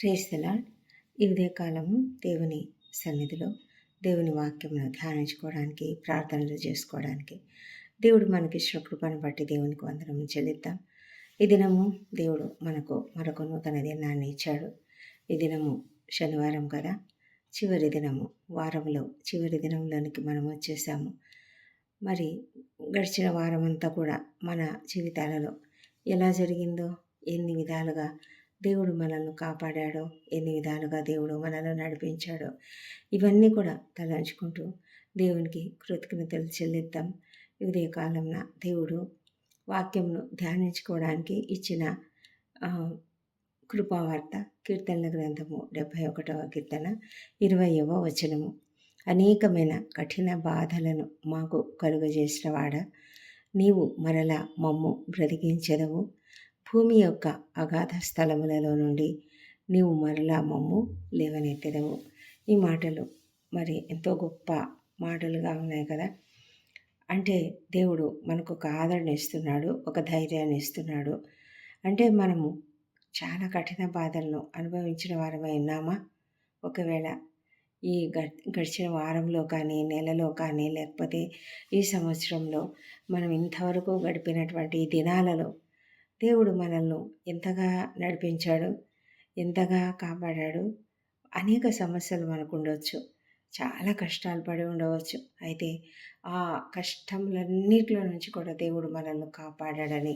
ప్రేస్తలా ఈ ఉదయకాలము దేవుని సన్నిధిలో దేవుని వాక్యమును ధ్యానించుకోవడానికి ప్రార్థనలు చేసుకోవడానికి దేవుడు మనకి ఇచ్చిన కృపను బట్టి దేవునికి వందనము చెల్లిద్దాం. ఈ దినము దేవుడు మనకు మరొక నూతన దినాన్ని ఇచ్చాడు. ఈ దినము శనివారం కదా. చివరి దినము వారంలో చివరి దినంలోనికి మనం వచ్చేసాము. మరి గడిచిన వారం అంతా కూడా మన జీవితాలలో ఎలా జరిగిందో ఎన్ని విధాలుగా దేవుడు మనల్ని కాపాడాడో? ఎన్ని విధాలుగా దేవుడు మనల్ని నడిపించాడో? ఇవన్నీ కూడా తలంచుకుంటూ దేవునికి కృతజ్ఞతలు చెల్లిద్దాం. ఇదే కాలంన దేవుడు వాక్యంను ధ్యానించుకోవడానికి ఇచ్చిన కృపావార్త కీర్తనల గ్రంథము డెబ్భై ఒకటవ కీర్తన ఇరవయవ వచనము. అనేకమైన కఠిన బాధలను మాకు కలుగజేసిన వాడ. నీవు మరలా మమ్ము బ్రతికించదవు. భూమి యొక్క అగాధ స్థలములలో నుండి నీవు మరలా మమ్ము లేవనెత్తెదవు. ఈ మాటలు మరి ఎంతో గొప్ప మాటలుగా ఉన్నాయి కదా? అంటే దేవుడు మనకు ఒక ఆదరణ ఇస్తున్నాడు ఒక ధైర్యాన్ని ఇస్తున్నాడు. అంటే మనము చాలా కఠిన బాధలను అనుభవించిన వారమై ఉన్నామా? ఒకవేళ ఈ గడిచిన వారంలో కానీ నెలలో కానీ లేకపోతే ఈ సంవత్సరంలో మనం ఇంతవరకు గడిపినటువంటి దినాలలో దేవుడు మనల్ని ఎంతగా నడిపించాడు ఎంతగా కాపాడాడు అనేక సమస్యలు మనకు ఉండవచ్చు చాలా కష్టాలు పడి ఉండవచ్చు. అయితే ఆ కష్టములన్నిటిలో నుంచి కూడా దేవుడు మనల్ని కాపాడాడని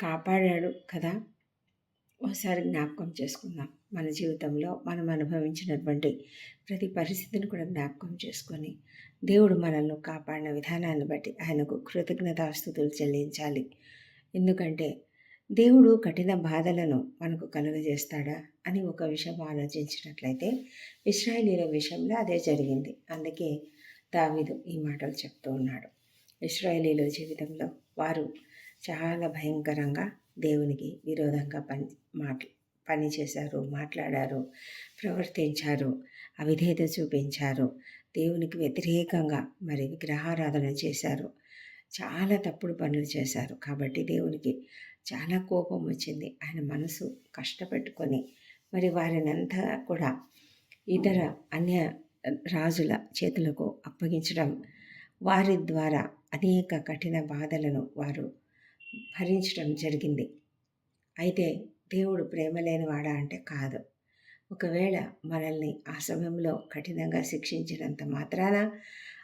కాపాడాడు కదా. ఒకసారి జ్ఞాపకం చేసుకుందాం. మన జీవితంలో మనం అనుభవించినటువంటి ప్రతి పరిస్థితిని కూడా జ్ఞాపకం చేసుకొని దేవుడు మనల్ని కాపాడిన విధానాన్ని బట్టి ఆయనకు కృతజ్ఞతాస్థుతులు చెల్లించాలి. ఎందుకంటే దేవుడు కఠిన బాధలను మనకు కలుగజేస్తాడా అని ఒక విషయం ఆలోచించినట్లయితే ఇస్రాయేలీల విషయంలో అదే జరిగింది. అందుకే దావీదు ఈ మాటలు చెప్తూ ఉన్నాడు. ఇస్రాయేలీల జీవితంలో వారు చాలా భయంకరంగా దేవునికి విరోధంగా పని మాట్లా పని చేశారు మాట్లాడారు ప్రవర్తించారు అవిధేత చూపించారు దేవునికి వ్యతిరేకంగా మరి విగ్రహారాధన చేశారు. చాలా తప్పుడు పనులు చేశారు. కాబట్టి దేవునికి చాలా కోపం వచ్చింది. ఆయన మనసు కష్టపెట్టుకొని మరి వారిని అంతా కూడా ఇతర అన్య రాజుల చేతులకు అప్పగించడం వారి ద్వారా అనేక కఠిన బాధలను వారు భరించడం జరిగింది. అయితే దేవుడు ప్రేమ లేనివాడా అంటే కాదు. ఒకవేళ మనల్ని ఆ సమయంలో కఠినంగా శిక్షించినంత మాత్రాన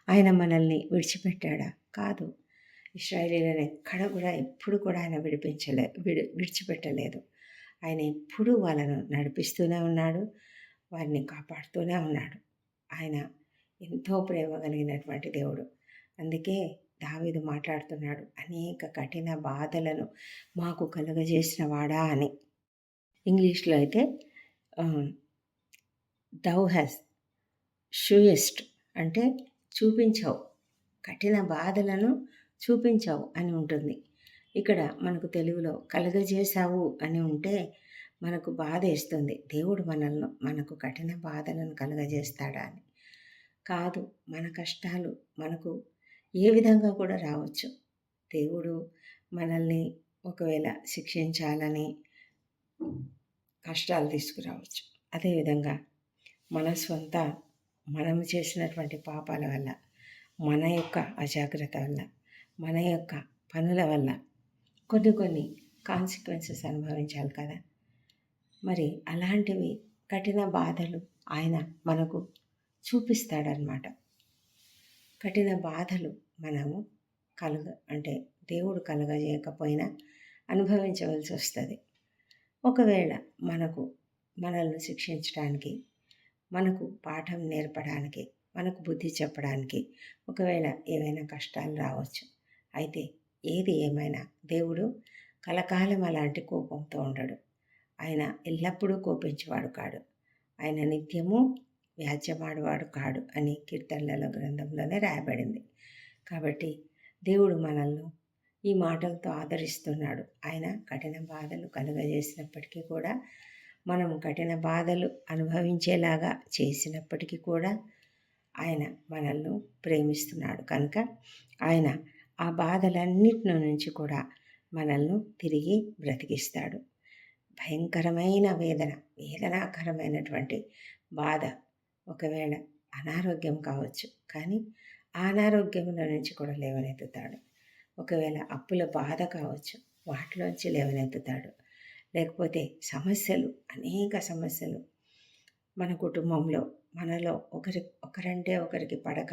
ఆయన మనల్ని విడిచిపెట్టాడా? కాదు. ఇస్రాయేలీలను ఎక్కడ కూడా ఎప్పుడు కూడా ఆయన విడిపించలే విడి విడిచిపెట్టలేదు. ఆయన ఎప్పుడూ వాళ్ళను నడిపిస్తూనే ఉన్నాడు వారిని కాపాడుతూనే ఉన్నాడు. ఆయన ఎంతో ప్రేమ కలిగినటువంటి దేవుడు. అందుకే దావీదు మాట్లాడుతున్నాడు అనేక కఠిన బాధలను మాకు కలుగజేసిన వాడా అని. ఇంగ్లీష్లో అయితే దౌ హ్యాస్ షూయెస్ట్ అంటే చూపించావు. కఠిన బాధలను చూపించావు అని ఉంటుంది. ఇక్కడ మనకు తెలుగులో కలగజేశావు అని ఉంటే మనకు బాధ వేస్తుంది దేవుడు మనల్ని మనకు కఠిన బాధలను కలుగజేస్తాడా అని. కాదు మన కష్టాలు మనకు ఏ విధంగా కూడా రావచ్చు. దేవుడు మనల్ని ఒకవేళ శిక్షించాలని కష్టాలు తీసుకురావచ్చు. అదేవిధంగా మన సొంత మనం చేసినటువంటి పాపాల వల్ల మన యొక్క అజాగ్రత్త వల్ల మన యొక్క పనుల వల్ల కొన్ని కొన్ని కాన్సిక్వెన్సెస్ అనుభవించాలి కదా. మరి అలాంటివి కఠిన బాధలు ఆయన మనకు చూపిస్తాడనమాట కఠిన బాధలు మనము కలుగ అంటే దేవుడు కలగజేయకపోయినా అనుభవించవలసి వస్తుంది. ఒకవేళ మనకు మనల్ని శిక్షించడానికి మనకు పాఠం నేర్పడానికి మనకు బుద్ధి చెప్పడానికి ఒకవేళ ఏవైనా కష్టాలు రావచ్చు. అయితే ఏది ఏమైనా దేవుడు కలకాలం అలాంటి కోపంతో ఉండడు. ఆయన ఎల్లప్పుడూ కోపించేవాడు కాడు. ఆయన నిత్యము వ్యాజ్యమాడవాడు కాడు అని కీర్తనలలో గ్రంథంలోనే రాయబడింది. కాబట్టి దేవుడు మనల్ని ఈ మాటలతో ఆదరిస్తున్నాడు. ఆయన కఠిన బాధలు కలుగజేసినప్పటికీ కూడా మనం కఠిన బాధలు అనుభవించేలాగా చేసినప్పటికీ కూడా ఆయన మనల్ని ప్రేమిస్తున్నాడు. కనుక ఆయన ఆ బాధలన్నిటి నుంచి కూడా మనల్ని తిరిగి బ్రతికిస్తాడు. భయంకరమైన వేదన వేదనాకరమైనటువంటి బాధ. ఒకవేళ అనారోగ్యం కావచ్చు కానీ ఆ అనారోగ్యంలో నుంచి కూడా లేవనెత్తుతాడు. ఒకవేళ అప్పుల బాధ కావచ్చు వాటిలోంచి లేవనెత్తుతాడు. లేకపోతే సమస్యలు అనేక సమస్యలు మన కుటుంబంలో మనలో ఒకరి ఒకరంటే ఒకరికి పడక.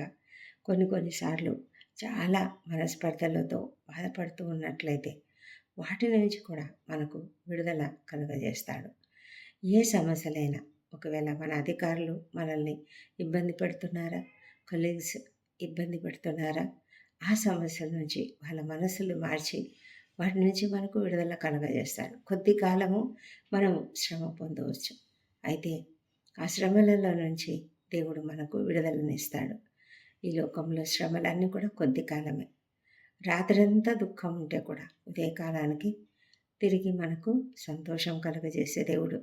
కొన్ని కొన్నిసార్లు చాలా మనస్పర్ధలతో బాధపడుతూ ఉన్నట్లయితే వాటి నుంచి కూడా మనకు విడుదల కలుగజేస్తాడు. ఏ సమస్యలైనా ఒకవేళ మన అధికారులు మనల్ని ఇబ్బంది పెడుతున్నారా కొలీగ్స్ ఇబ్బంది పెడుతున్నారా ఆ సమస్యల నుంచి వాళ్ళ మనసులు మార్చి వాటి నుంచి మనకు విడుదల కలగజేస్తారు కొద్ది కాలము మనం శ్రమ పొందవచ్చు. అయితే ఆ శ్రమలలో నుంచి దేవుడు మనకు విడుదలనిస్తాడు. ఈ లోకంలో శ్రమలన్నీ కూడా కొద్ది కాలమే. రాత్రంతా దుఃఖం ఉంటే కూడా ఉదయకాలానికి తిరిగి మనకు సంతోషం కలుగజేసే దేవుడు.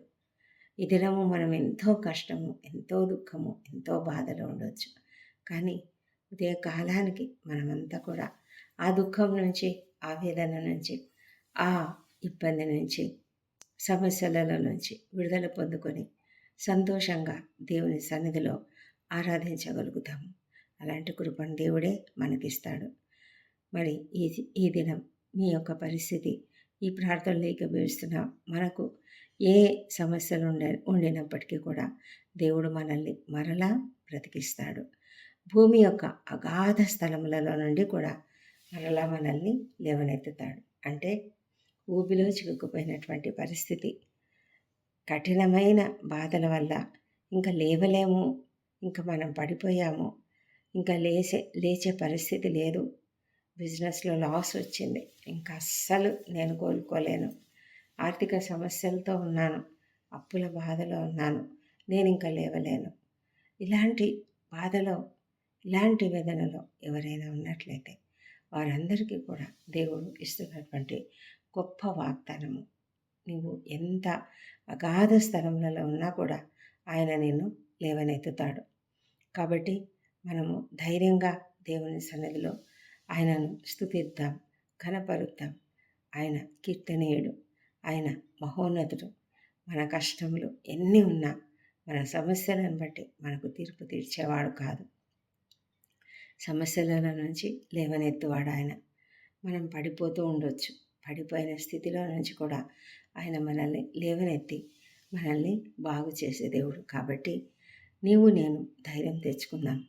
ఈ దినము మనం ఎంతో కష్టము ఎంతో దుఃఖము ఎంతో బాధలో ఉండవచ్చు కానీ ఉదయకాలానికి మనమంతా కూడా ఆ దుఃఖం నుంచి ఆ వేదన నుంచి ఆ ఇబ్బంది నుంచి సమస్యలలో నుంచి విడుదల పొందుకొని సంతోషంగా దేవుని సన్నిధిలో ఆరాధించగలుగుతాము. అలాంటి కృపను దేవుడే మనకిస్తాడు. మరి ఈ ఈ దినం మీ యొక్క పరిస్థితి ఈ ప్రార్థనలు ఏకీభవిస్తున్న మనకు ఏ సమస్యలు ఉండ ఉండినప్పటికీ కూడా దేవుడు మనల్ని మరలా బ్రతికిస్తాడు. భూమి యొక్క అగాధ స్థలములలో నుండి కూడా మరలా మనల్ని లేవనెత్తుతాడు. అంటే ఊబిలో చిక్కుకుపోయినటువంటి పరిస్థితి కఠినమైన బాధల వల్ల ఇంకా లేవలేము ఇంకా మనం పడిపోయాము ఇంకా లేచే లేచే పరిస్థితి లేదు. బిజినెస్లో లాస్ వచ్చింది. ఇంకా అస్సలు నేను కోలుకోలేను. ఆర్థిక సమస్యలతో ఉన్నాను. అప్పుల బాధలో ఉన్నాను. నేను ఇంకా లేవలేను. ఇలాంటి బాధలో ఇలాంటి వేదనలో ఎవరైనా ఉన్నట్లయితే వారందరికీ కూడా దేవుడు ఇస్తున్నటువంటి గొప్ప వాగ్దానము. నువ్వు ఎంత అగాధ స్థలములలో ఉన్నా కూడా ఆయన నిన్ను లేవనెత్తుతాడు. కాబట్టి మనము ధైర్యంగా దేవుని సన్నిధిలో ఆయనను స్థుతిద్దాం కనపరుద్దాం. ఆయన కీర్తనీయుడు ఆయన మహోన్నతుడు. మన కష్టములు ఎన్ని ఉన్నా మన సమస్యలను బట్టి మనకు తీర్పు తీర్చేవాడు కాదు. సమస్యల నుంచి లేవనెత్తువాడు ఆయన. మనం పడిపోతూ ఉండొచ్చు. పడిపోయిన స్థితిలో నుంచి కూడా ఆయన మనల్ని లేవనెత్తి మనల్ని బాగు చేసే దేవుడు. కాబట్టి నీవు నేను ధైర్యం తెచ్చుకుందాం.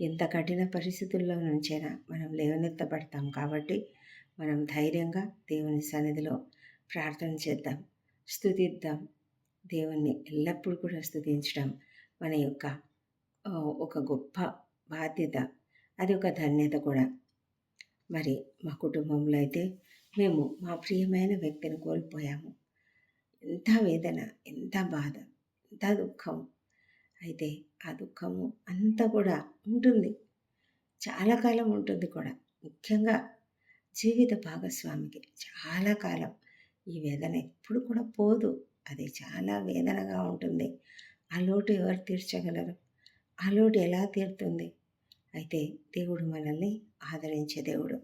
ఎంత కఠిన పరిస్థితుల్లో నుంచైనా మనం లేవనెత్తబడతాం కాబట్టి మనం ధైర్యంగా దేవుని సన్నిధిలో ప్రార్థన చేద్దాం స్థుతిద్దాం దేవుణ్ణి ఎల్లప్పుడూ కూడా స్థుతించడం మన యొక్క ఒక గొప్ప బాధ్యత అది ఒక ధన్యత కూడా. మరి మా కుటుంబంలో అయితే మేము మా ప్రియమైన వ్యక్తిని కోల్పోయాము. ఎంత వేదన ఎంత బాధ ఎంత దుఃఖం. అయితే ఆ దుఃఖము అంతా కూడా ఉంటుంది. చాలా కాలం ఉంటుంది కూడా. ముఖ్యంగా జీవిత భాగస్వామికి చాలా కాలం. ఈ వేదన ఎప్పుడు కూడా పోదు. అది చాలా వేదనగా ఉంటుంది. ఆ లోటు ఎవరు తీర్చగలరు? ఆ లోటు ఎలా తీరుతుంది? అయితే దేవుడు మనల్ని ఆదరించే దేవుడు.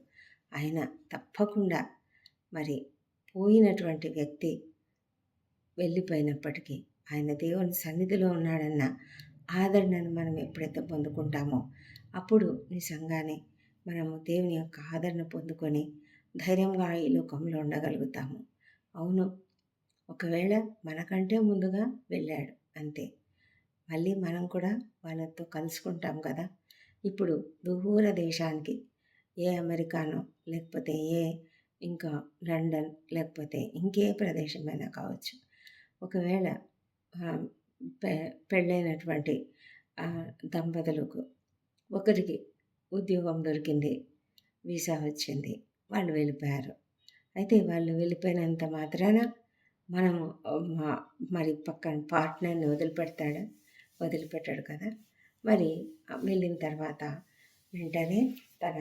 ఆయన తప్పకుండా మరి పోయినటువంటి వ్యక్తి వెళ్ళిపోయినప్పటికీ ఆయన దేవుని సన్నిధిలో ఉన్నాడన్న ఆదరణను మనం ఎప్పుడైతే పొందుకుంటామో అప్పుడు నిజంగానే మనము దేవుని యొక్క ఆదరణ పొందుకొని ధైర్యంగా ఈ లోకంలో ఉండగలుగుతాము. అవును ఒకవేళ మనకంటే ముందుగా వెళ్ళాడు అంతే. మళ్ళీ మనం కూడా వాళ్ళతో కలుసుకుంటాం కదా. ఇప్పుడు దూర దేశానికి ఏ అమెరికానో లేకపోతే ఏ ఇంకా లండన్ లేకపోతే ఇంకే ప్రదేశమైనా కావచ్చు. ఒకవేళ పెళ్ళైనటువంటి దంపతులకు ఒకరికి ఉద్యోగం దొరికింది వీసా వచ్చింది వాళ్ళు వెళ్ళిపోయారు. అయితే వాళ్ళు వెళ్ళిపోయినంత మాత్రాన మనము మరి పక్కన పార్ట్నర్ని వదిలిపెడతాడు వదిలిపెట్టాడు కదా. మరి వెళ్ళిన తర్వాత వెంటనే తన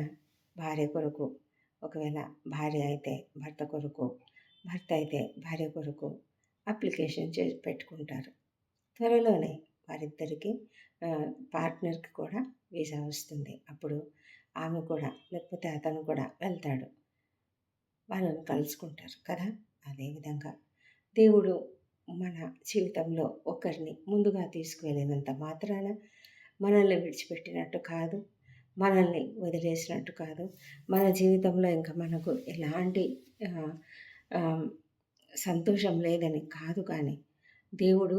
భార్య కొరకు ఒకవేళ భార్య అయితే భర్త కొరకు భర్త అయితే భార్య కొరకు అప్లికేషన్ చేసి పెట్టుకుంటారు. త్వరలోనే వారిద్దరికి పార్ట్నర్కి కూడా వీసా వస్తుంది. అప్పుడు ఆమె కూడా లేకపోతే అతను కూడా వెళ్తాడు. వాళ్ళని కలుసుకుంటారు కదా? అదేవిధంగా దేవుడు మన జీవితంలో ఒకరిని ముందుగా తీసుకువెళ్ళినంత మాత్రాన మనల్ని విడిచిపెట్టినట్టు కాదు మనల్ని వదిలేసినట్టు కాదు మన జీవితంలో ఇంకా మనకు ఎలాంటి సంతోషం లేదని కాదు కానీ దేవుడు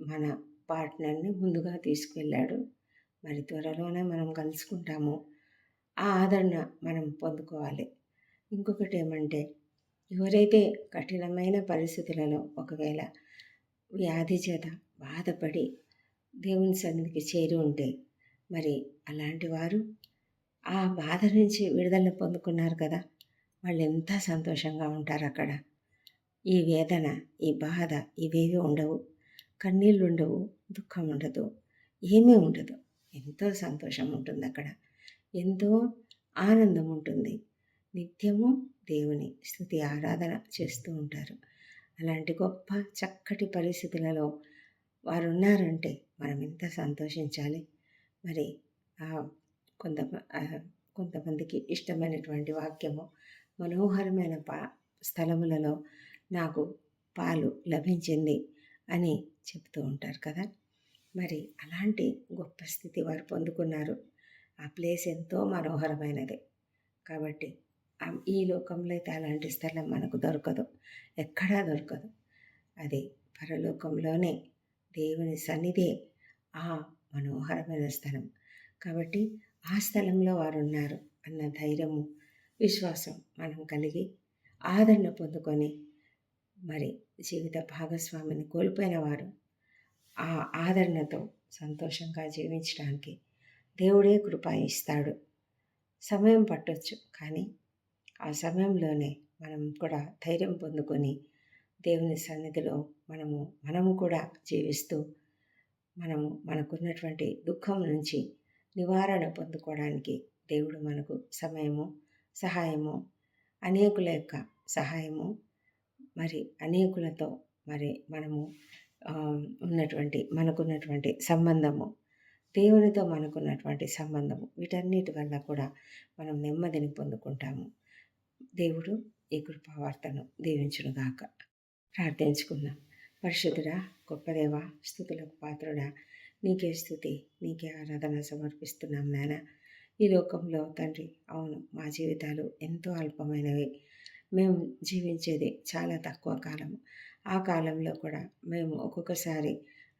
మన పార్ట్నర్ని ముందుగా తీసుకువెళ్ళాడు మరి త్వరలోనే మనం కలుసుకుంటాము. ఆ ఆదరణ మనం పొందుకోవాలి. ఇంకొకటి ఏమంటే ఎవరైతే కఠినమైన పరిస్థితులలో ఒకవేళ వ్యాధి చేత బాధపడి దేవుని సన్నిధికి చేరి ఉంటే మరి అలాంటి వారు ఆ బాధ నుంచి విడుదల పొందుకున్నారు కదా. వాళ్ళు ఎంత సంతోషంగా ఉంటారు అక్కడ. ఈ వేదన ఈ బాధ ఇవేవి ఉండవు. కన్నీళ్ళు ఉండవు దుఃఖం ఉండదు ఏమీ ఉండదు. ఎంతో సంతోషం ఉంటుంది అక్కడ ఎంతో ఆనందం ఉంటుంది నిత్యము దేవుని స్థుతి ఆరాధన చేస్తూ ఉంటారు. అలాంటి గొప్ప చక్కటి పరిస్థితులలో వారు ఉన్నారంటే మనం ఎంత సంతోషించాలి? మరి ఆ కొంత కొంతమందికి ఇష్టమైనటువంటి వాక్యము మనోహరమైన పా స్థలములలో నాకు పాలు లభించింది అని చెప్తూ ఉంటారు కదా. మరి అలాంటి గొప్ప స్థితి వారు పొందుకున్నారు. ఆ ప్లేస్ ఎంతో మనోహరమైనది. కాబట్టి ఈ లోకంలో అయితే అలాంటి స్థలం మనకు దొరకదు. ఎక్కడా దొరకదు. అది పరలోకంలోనే దేవుని సన్నిధే ఆ మనోహరమైన స్థలం. కాబట్టి ఆ స్థలంలో వారు ఉన్నారు అన్న ధైర్యము విశ్వాసం మనం కలిగి ఆదరణ పొందుకొని మరి జీవిత భాగస్వామిని కోల్పోయిన వారు ఆ ఆదరణతో సంతోషంగా జీవించడానికి దేవుడే కృప ఇస్తాడు. సమయం పట్టొచ్చు కానీ ఆ సమయంలోనే మనం కూడా ధైర్యం పొందుకొని దేవుని సన్నిధిలో మనము మనము కూడా జీవిస్తూ మనము మనకున్నటువంటి దుఃఖం నుంచి నివారణ పొందుకోవడానికి దేవుడు మనకు సమయము సహాయము అనేకుల యొక్క సహాయము మరి అనేకులతో మరి మనము ఉన్నటువంటి మనకున్నటువంటి సంబంధము దేవునితో మనకున్నటువంటి సంబంధము వీటన్నిటి వల్ల కూడా మనం నెమ్మదిని పొందుకుంటాము. దేవుడు ఈ కృపావార్తను దీవించునుగాక. ప్రార్థించుకుందాం. పరిశుద్ధుడా గొప్పదేవ స్థుతులకు పాత్రుడా నీకే స్థుతి నీకే ఆరాధన సమర్పిస్తున్నాం నాయన. ఈ లోకంలో తండ్రి అవును మా జీవితాలు ఎంతో అల్పమైనవి. మేము జీవించేది చాలా తక్కువ కాలము. ఆ కాలంలో కూడా మేము ఒక్కొక్కసారి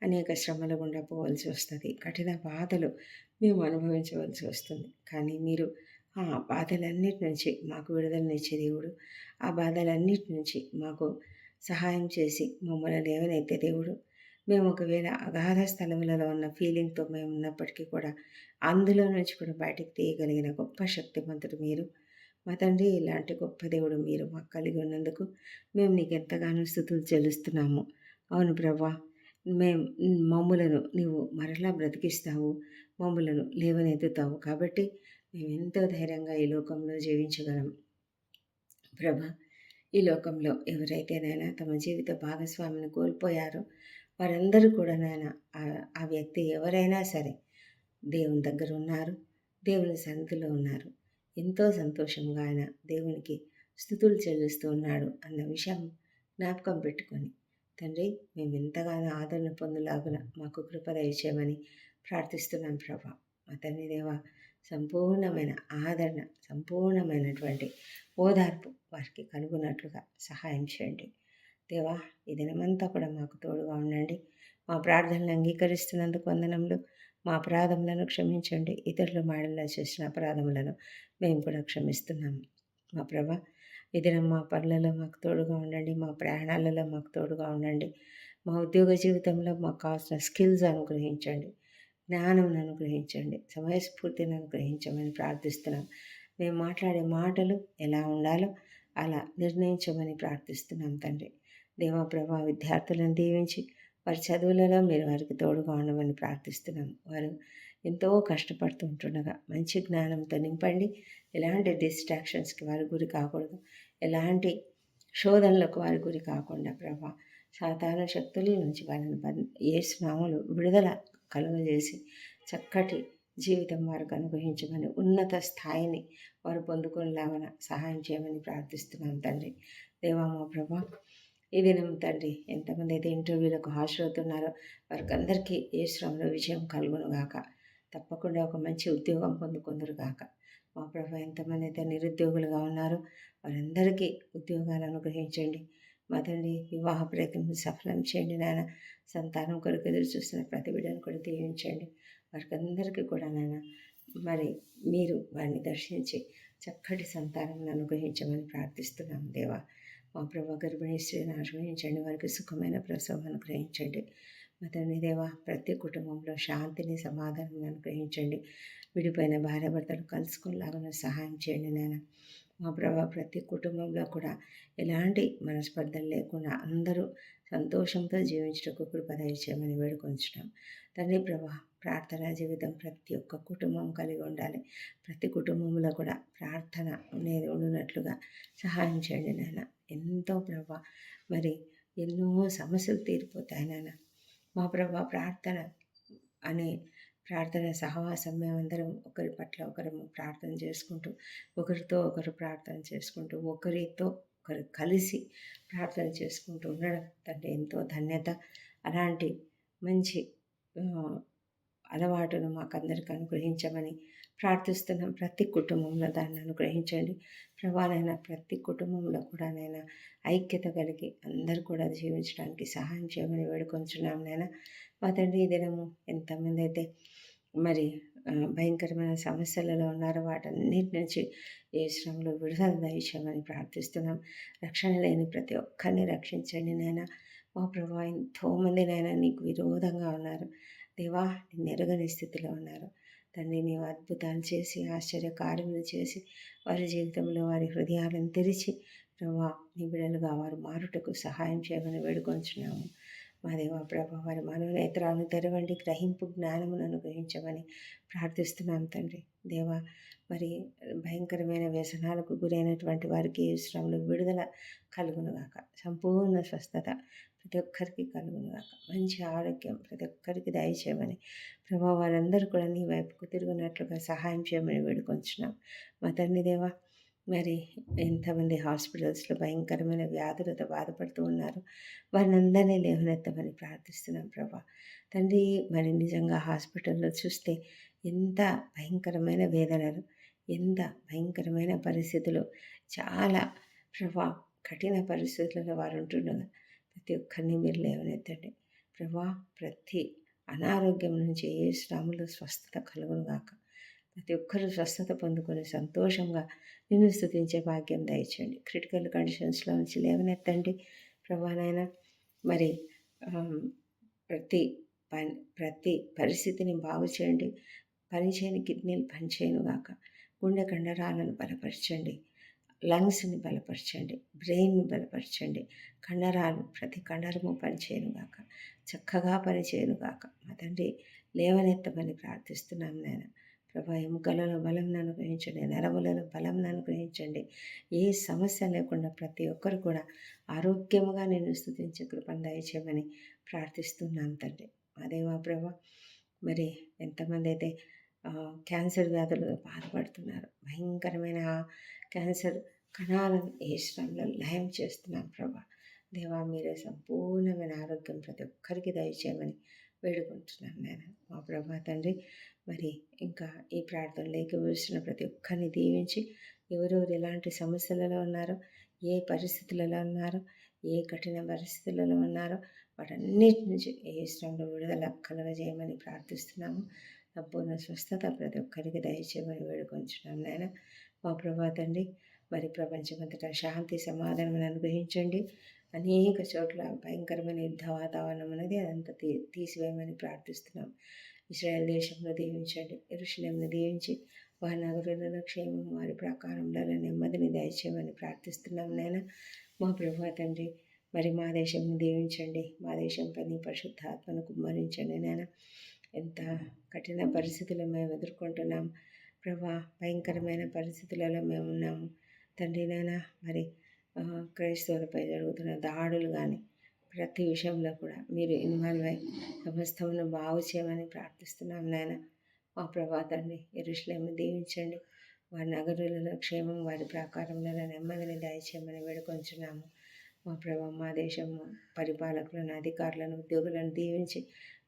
అనేక శ్రమల గుండా పోవలసి వస్తుంది. కఠిన బాధలు మేము అనుభవించవలసి వస్తుంది. కానీ మీరు ఆ బాధలన్నిటి నుంచి మాకు విడుదలనిచ్చే దేవుడు. ఆ బాధలన్నిటి నుంచి మాకు సహాయం చేసి మమ్మల్ని లేవనైతే దేవుడు. మేము ఒకవేళ అగాధ స్థలములలో ఉన్న ఫీలింగ్తో మేము ఉన్నప్పటికీ కూడా అందులో నుంచి కూడా బయటకు తీయగలిగిన గొప్ప శక్తిమంతుడు మీరు. మా తండ్రి ఇలాంటి గొప్ప దేవుడు మీరు మాకు కలిగి ఉన్నందుకు మేము నీకు ఎంతగానో స్థుతులు చెల్లిస్తున్నాము. అవును ప్రభా మేము మమ్ములను నీవు మరలా బ్రతికిస్తావు మమ్ములను లేవనెత్తుతావు కాబట్టి మేము ఎంతో ధైర్యంగా ఈ లోకంలో జీవించగలం. ప్రభా ఈ లోకంలో ఎవరైతే నాయన తమ జీవిత భాగస్వామిని కోల్పోయారో వారందరూ కూడా నాయన ఆ- ఆ వ్యక్తి ఎవరైనా సరే దేవుని దగ్గర ఉన్నారు దేవుని సన్నిధిలో ఉన్నారు. ఎంతో సంతోషంగా ఆయన దేవునికి స్థుతులు చెల్లిస్తూ ఉన్నాడు అన్న విషయం జ్ఞాపకం పెట్టుకొని తండ్రి మేము ఎంతగానో ఆదరణ పొందులాగున మాకు కృప దయచేయమని ప్రార్థిస్తున్నాం ప్రభా. మా తండ్రి దేవా సంపూర్ణమైన ఆదరణ సంపూర్ణమైనటువంటి ఓదార్పు వారికి కలుగునట్లుగా సహాయం చేయండి. దేవా ఈ దినమంతా కూడా మాకు తోడుగా ఉండండి. మా ప్రార్థనలు అంగీకరిస్తున్నందుకు వందనములు. మా అపరాధములను క్షమించండి. ఇతరుల మాడల్లో చేసిన అపరాధములను మేము కూడా క్షమిస్తున్నాము. మా ప్రభ ఇదిన మా పనులలో మాకు తోడుగా ఉండండి. మా ప్రయాణాలలో మాకు తోడుగా ఉండండి. మా ఉద్యోగ జీవితంలో మాకు కావాల్సిన స్కిల్స్ అనుగ్రహించండి. జ్ఞానం అనుగ్రహించండి. సమయస్ఫూర్తిని అనుగ్రహించమని ప్రార్థిస్తున్నాం మేము మాట్లాడే మాటలు ఎలా ఉండాలో అలా నిర్ణయించమని ప్రార్థిస్తున్నాం తండ్రి. దేవా ప్రభా విద్యార్థులను దీవించి వారి చదువులలో మీరు వారికి తోడుగా ఉండమని ప్రార్థిస్తున్నాం. వారు ఎంతో కష్టపడుతూ ఉంటుండగా మంచి జ్ఞానంతో నింపండి. ఎలాంటి డిస్ట్రాక్షన్స్కి వారి గురి కాకూడదు. ఎలాంటి శోధనలకు వారి గురి కాకుండా ప్రభా సాధారణ శక్తుల నుంచి వారిని ఏ స్నాములు విడుదల కలుగజేసి చక్కటి జీవితం వారికి అనుగ్రహించమని ఉన్నత స్థాయిని వారు పొందుకునేలాగా సహాయం చేయమని ప్రార్థిస్తున్నాం తండ్రి. దేవామో ప్రభా ఈ దినం తండ్రి ఎంతమంది అయితే ఇంటర్వ్యూలకు హాజరవుతున్నారో వారికి అందరికీ ఏ శ్రమలో విజయం కలుగును గాక తప్పకుండా ఒక మంచి ఉద్యోగం పొందుకుందరు గాక మా ప్రభు ఎంతమంది అయితే నిరుద్యోగులుగా ఉన్నారో వారందరికీ ఉద్యోగాలు అనుగ్రహించండి. మా తండ్రి వివాహ ప్రయత్నం సఫలం చేయండి నాయన. సంతానం కొరకు ఎదురు చూసిన ప్రతి బిడ్డను కూడా దీవించండి. వారికి అందరికీ కూడా నాయన. మరి మీరు వారిని దర్శించి చక్కటి సంతానం అనుగ్రహించమని ప్రార్థిస్తున్నాం దేవా. మా ప్రభా గర్భిణీ స్త్రీని ఆశ్రయించండి వారికి సుఖమైన ప్రసవం అనుగ్రహించండి. మా తండ్రి దేవా ప్రతి కుటుంబంలో శాంతిని సమాధానం అనుగ్రహించండి. విడిపోయిన భార్యాభర్తలు కలుసుకునేలాగా సహాయం చేయండి నేను మా ప్రభా ప్రతి కుటుంబంలో కూడా ఎలాంటి మనస్పర్ధలు లేకుండా అందరూ సంతోషంతో జీవించటకు కృప దయచేయమని వేడుకొంచడం తండ్రి ప్రభా ప్రార్థనా జీవితం ప్రతి ఒక్క కుటుంబం కలిగి ఉండాలి. ప్రతి కుటుంబంలో కూడా ప్రార్థన అనేది ఉండినట్లుగా సహాయం చేయండి నాయన ఎంతో ప్రభా మరి ఎన్నో సమస్యలు తీరిపోతాయి నాయన మా ప్రభా ప్రార్థన అనే ప్రార్థన సహవాసం మేమందరం ఒకరి పట్ల ఒకరు ప్రార్థన చేసుకుంటూ ఒకరితో ఒకరు ప్రార్థన చేసుకుంటూ ఒకరితో ఒకరు కలిసి ప్రార్థన చేసుకుంటూ ఉండడం తండ్రి ఎంతో ధన్యత. అలాంటి మంచి అలవాటును మాకందరికి అనుగ్రహించమని ప్రార్థిస్తున్నాం. ప్రతి కుటుంబంలో దాన్ని అనుగ్రహించండి. ప్రభానైనా ప్రతి కుటుంబంలో కూడా నేను ఐక్యత కలిగి అందరూ కూడా జీవించడానికి సహాయం చేయమని వేడుకొంచున్నాం నాయన మా తండ్రి ఈ దినము ఎంతమంది అయితే మరి భయంకరమైన సమస్యలలో ఉన్నారో వాటన్నిటి నుంచి ఏ శ్రమలో విడుదల దయచేయమని ప్రార్థిస్తున్నాం. రక్షణ లేని ప్రతి ఒక్కరిని రక్షించండి నాయన మా ప్రభా ఎంతోమంది నాయన నీకు విరోధంగా ఉన్నారు. దేవా నిన్నెరగని స్థితిలో ఉన్నారు తండ్రి నీవు అద్భుతాలు చేసి ఆశ్చర్య కార్యములు చేసి వారి జీవితంలో వారి హృదయాలను తెరిచి ప్రభా నీ బిడలుగా వారు మారుటకు సహాయం చేయమని వేడుకొంచున్నాము. మా దేవ ప్రభ వారి మనోనేత్రాలను తెరవండి గ్రహింపు జ్ఞానమును అనుగ్రహించమని ప్రార్థిస్తున్నాం తండ్రి. దేవ మరి భయంకరమైన వ్యసనాలకు గురైనటువంటి వారికి శ్రమలు విడుదల కలుగునుగాక. సంపూర్ణ స్వస్థత ప్రతి ఒక్కరికి కలుగునుగాక. మంచి ఆరోగ్యం ప్రతి ఒక్కరికి దయచేయమని ప్రభావ వారందరూ కూడా నీ వైపుకు తిరుగునట్లుగా సహాయం చేయమని వేడుకొంచున్నాం. మా తండ్రి దేవా మరి ఎంతమంది హాస్పిటల్స్లో భయంకరమైన వ్యాధులతో బాధపడుతూ ఉన్నారు. వారిని అందరినీ లేవనెత్తమని ప్రార్థిస్తున్నాం ప్రభా. తండ్రి మరి నిజంగా హాస్పిటల్లో చూస్తే ఎంత భయంకరమైన వేదనలు ఎంత భయంకరమైన పరిస్థితులు చాలా ప్రభా కఠిన పరిస్థితులలో వారు ఉంటుండగా ప్రతి ఒక్కరిని మీరు లేవనెత్తండి. ప్రభా ప్రతి అనారోగ్యం నుంచి ఏ శ్రమలు స్వస్థత కలుగును గాక. ప్రతి ఒక్కరూ స్వస్థత పొందుకొని సంతోషంగా నిన్ను స్థుతించే భాగ్యం దయచేయండి. క్రిటికల్ కండిషన్స్లో నుంచి లేవనెత్తండి. ప్రభానైనా మరి ప్రతి పని ప్రతి పరిస్థితిని బాగు చేయండి. పనిచేయని కిడ్నీలు పనిచేయను గాక. గుండె కండరాలను బలపరచండి. లంగ్స్ని బలపరచండి. బ్రెయిన్ని బలపరచండి. కండరాలు ప్రతి కండరము పనిచేయనుగాక చక్కగా పనిచేయనుగాక మా తండ్రి లేవనెత్తమని ప్రార్థిస్తున్నాం నేను ప్రభా ఎముకలలో బలం అనుగ్రహించండి నరములలో బలం అనుగ్రహించండి. ఏ సమస్య లేకుండా ప్రతి ఒక్కరు కూడా ఆరోగ్యముగా నేను స్థుతించే కృపను దయచేయమని ప్రార్థిస్తున్నాను తండ్రి. అదేవా ప్రభా మరి ఎంతమంది అయితే క్యాన్సర్ వ్యాధులు బాధపడుతున్నారు భయంకరమైన క్యాన్సర్ కణాలను ఏ శ్రమలో లయం చేస్తున్నాం ప్రభా. దేవా మీరే సంపూర్ణమైన ఆరోగ్యం ప్రతి ఒక్కరికి దయచేయమని వేడుకుంటున్నాను నేను మా ప్రభా తండ్రి మరి ఇంకా ఈ ప్రార్థనలోకి వేసిన ప్రతి ఒక్కరిని దీవించి ఎవరెవరు ఎలాంటి సమస్యలలో ఉన్నారో ఏ పరిస్థితులలో ఉన్నారో ఏ కఠిన పరిస్థితులలో ఉన్నారో వాటన్నిటి నుంచి ఏ శ్రమలో విడుదల కలగజేయమని ప్రార్థిస్తున్నాము. సంపూర్ణ స్వస్థత ప్రతి ఒక్కరికి దయచేయమని వేడుకొంచున్నాం నాయన. మా ప్రభా తండ్రి మరి ప్రపంచమంతటా శాంతి సమాధానం అనుగ్రహించండి. అనేక చోట్ల భయంకరమైన యుద్ధ వాతావరణం అనేది అదంతా తీ తీసివేయమని ప్రార్థిస్తున్నాం. ఇస్రాయల్ దేశంలో దీవించండి. ఎరుషులేంను దీవించి వారి నగరులలో క్షేమం వారి ప్రాకారంలో నెమ్మదిని దయచేయమని ప్రార్థిస్తున్నాం నాయన. మా ప్రభా తండ్రి మరి మా దేశంను దీవించండి. మా దేశం పని పరిశుద్ధాత్మను కుమ్మరించండి నాయన. ఎంత కఠిన పరిస్థితులు మేము ఎదుర్కొంటున్నాం. ప్రభా భయంకరమైన పరిస్థితులలో మేము ఉన్నాము. తండ్రి నాయన మరి క్రైస్తవులపై జరుగుతున్న దాడులు కానీ ప్రతి విషయంలో కూడా మీరు ఇన్వాల్వ్ అయి సమస్తమును బాగు చేయమని ప్రార్థిస్తున్నాం నాయన. మా ప్రభాతాన్ని ఇరుషులేమి దీవించండి. వారి నగరులలో క్షేమం వారి ప్రాకారంలో నెమ్మదిని దయచేయమని వేడుకొంచున్నాము. మా ప్రభా మా దేశము పరిపాలకులను అధికారులను ఉద్యోగులను దీవించి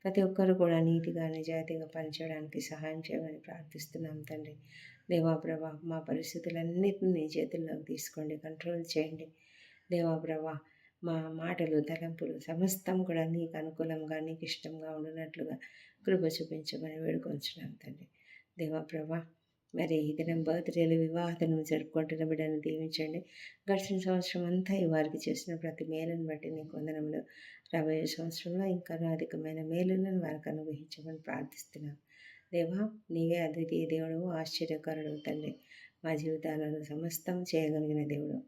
ప్రతి ఒక్కరు కూడా నీతిగా నిజాయితీగా పనిచేయడానికి సహాయం చేయమని ప్రార్థిస్తున్నాం తండ్రి. దేవా ప్రభా మా పరిస్థితులన్నిటిని నీ చేతుల్లోకి తీసుకోండి కంట్రోల్ చేయండి. దేవా ప్రభా మా మాటలు తలంపులు సమస్తం కూడా నీకు అనుకూలంగా నీకు ఇష్టంగా ఉండినట్లుగా కృప చూపించమని వేడుకొంచున్నాం తండ్రి. దేవా ప్రభా మరి ఈ దినం బర్త్డేలు వివాహాలను జరుపుకుంటున్న బిడ్డను దీవించండి. గడిచిన సంవత్సరం అంతా ఈ వారికి చేసిన ప్రతి మేలును బట్టి నీ వందనములు రాబోయే సంవత్సరంలో ఇంకా అధికమైన మేలులను వారికి అనుగ్రహించమని ప్రార్థిస్తున్నాం. దేవా నీవే అద్వితీయ దేవుడు ఆశ్చర్యకరుడు తండ్రి. మా జీవితాలలో సమస్తం చేయగలిగిన దేవుడు.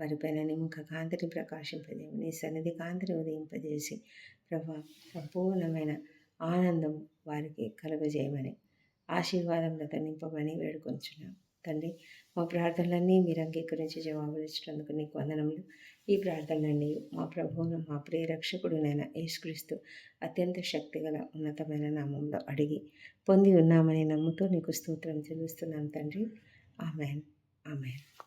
వారిపైన నీ ముఖ కాంతిని ప్రకాశింపదేవు నీ సన్నిధి కాంతిని ఉదయింపజేసి ప్రభా సంపూర్ణమైన ఆనందం వారికి కలుగజేయమని ఆశీర్వాదంలో నింపమని వేడుకొంచున్నాం. తండ్రి మా ప్రార్థనలన్నీ మీరు అంగీకరించి జవాబులు ఇచ్చినందుకు నీకు వందనములు. ఈ ప్రార్థనలన్నీ మా ప్రభువును మా ప్రియరక్షకుడునైన యేసుక్రీస్తు అత్యంత శక్తిగల ఉన్నతమైన నామంలో అడిగి పొంది ఉన్నామని నమ్ముతూ నీకు స్తోత్రం చెల్లిస్తున్నాను తండ్రి. ఆమెన్. ఆమెన్.